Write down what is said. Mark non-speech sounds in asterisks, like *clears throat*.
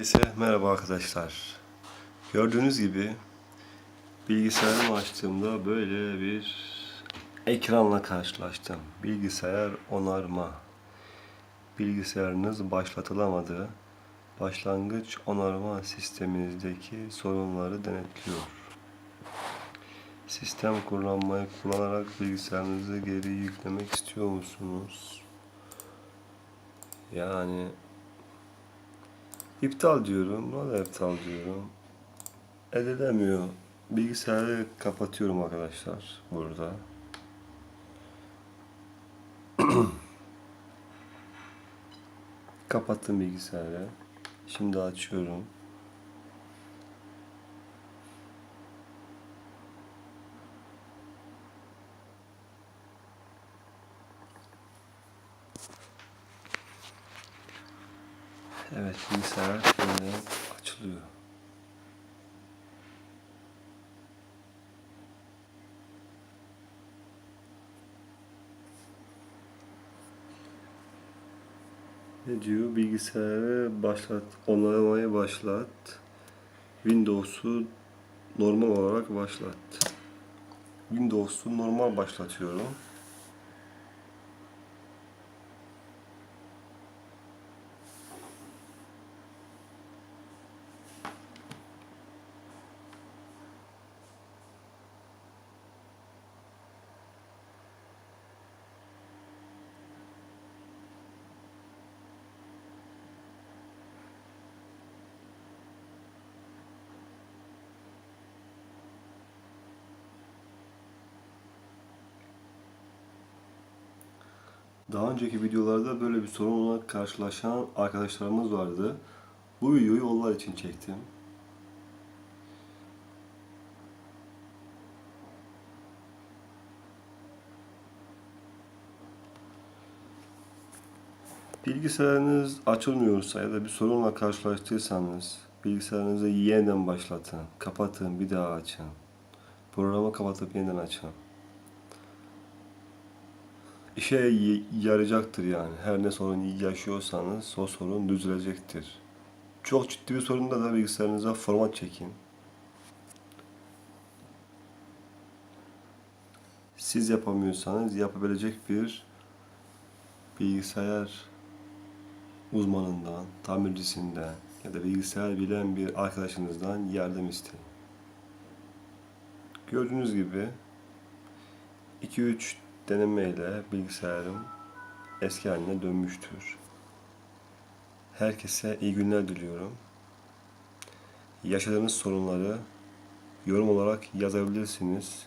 Herkese merhaba arkadaşlar. Gördüğünüz gibi bilgisayarımı açtığımda böyle bir ekranla karşılaştım. Bilgisayar onarma. Bilgisayarınız başlatılamadı. Başlangıç onarma sisteminizdeki sorunları denetliyor. Sistem kullanmayı kullanarak bilgisayarınızı geri yüklemek istiyor musunuz? Yani İptal diyorum. Buna da iptal diyorum. Edilemiyor. Bilgisayarı kapatıyorum arkadaşlar burada. *clears throat* Kapattım bilgisayarı. Şimdi açıyorum. Evet bilgisayar şöyle açılıyor. Ne diyor? Bilgisayarı başlat, onarmayı başlat. Windows'u normal olarak başlat. Windows'u normal başlatıyorum. Daha önceki videolarda böyle bir sorunla karşılaşan arkadaşlarımız vardı. Bu videoyu onlar için çektim. Bilgisayarınız açılmıyorsa ya da bir sorunla karşılaştıysanız bilgisayarınızı yeniden başlatın, kapatın, bir daha açın. Programı kapatıp yeniden açın işe yarayacaktır yani. Her ne sorun yaşıyorsanız o sorun düzelecektir. Çok ciddi bir sorunda da bilgisayarınıza format çekin. Siz yapamıyorsanız yapabilecek bir bilgisayar uzmanından, tamircisinden ya da bilgisayar bilen bir arkadaşınızdan yardım isteyin. Gördüğünüz gibi 2-3 denemeyle bilgisayarım eski haline dönmüştür. Herkese iyi günler diliyorum. Yaşadığınız sorunları yorum olarak yazabilirsiniz.